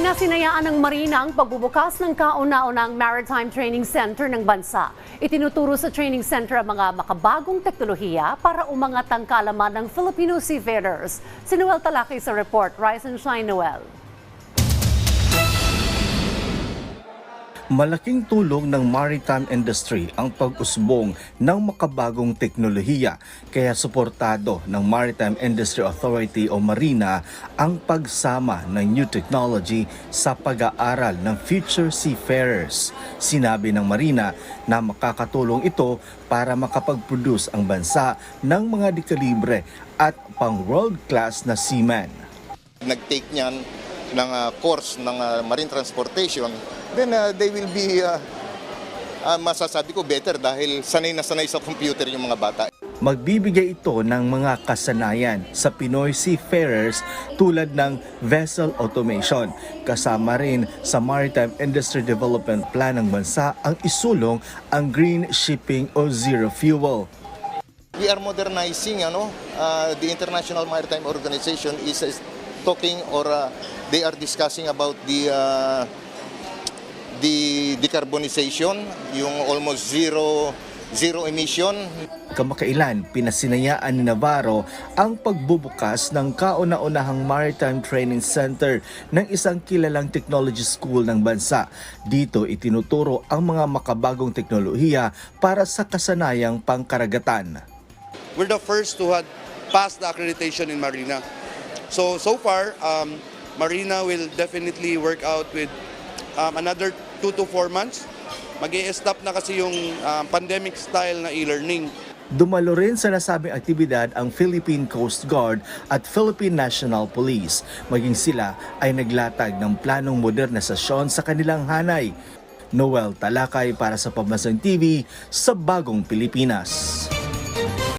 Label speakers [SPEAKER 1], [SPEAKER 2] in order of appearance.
[SPEAKER 1] Pinasinayaan ng Marina ang pagbubukas ng kauna-unang Maritime Training Center ng bansa. Itinuturo sa training center ang mga makabagong teknolohiya para umangat ang kaalaman ng Filipino seafarers. Si Noel Talaki sa report. Rise and shine, Noel.
[SPEAKER 2] Malaking tulong ng maritime industry ang pag-usbong ng makabagong teknolohiya kaya suportado ng Maritime Industry Authority o Marina ang pagsama ng new technology sa pag-aaral ng future seafarers. Sinabi ng Marina na makakatulong ito para makapag-produce ang bansa ng mga dekalibre at pang world-class na seamen.
[SPEAKER 3] nag-take niyan ng ah, course ng ah, marine transportation, then ah, they will be, ah, ah, masasabi ko, better dahil sanay na sanay sa computer yung mga bata.
[SPEAKER 2] Magbibigay ito ng mga kasanayan sa Pinoy seafarers tulad ng vessel automation. Kasama rin sa Maritime Industry Development Plan ng bansa ang isulong ang green shipping o zero fuel.
[SPEAKER 3] We are modernizing, ano, ah, the International Maritime Organization is, is talking or ah, they are discussing about the the decarbonization, yung almost zero zero emission
[SPEAKER 2] Kamakailan, pinasinayaan ni Navarro ang pagbubukas ng kauna-unahang Maritime Training Center ng isang kilalang technology school ng bansa. Dito itinuturo ang mga makabagong teknolohiya para sa kasanayang pangkaragatan.
[SPEAKER 4] we're the first to have passed the accreditation in Marina. So, so far, um, Marina will definitely work out with um, another two to four months. mag stop na kasi yung um, pandemic style na e-learning.
[SPEAKER 2] Dumalo rin sa nasabing aktibidad ang Philippine Coast Guard at Philippine National Police. Maging sila ay naglatag ng planong modernisasyon sa kanilang hanay. Noel Talakay para sa Pamasan TV sa Bagong Pilipinas.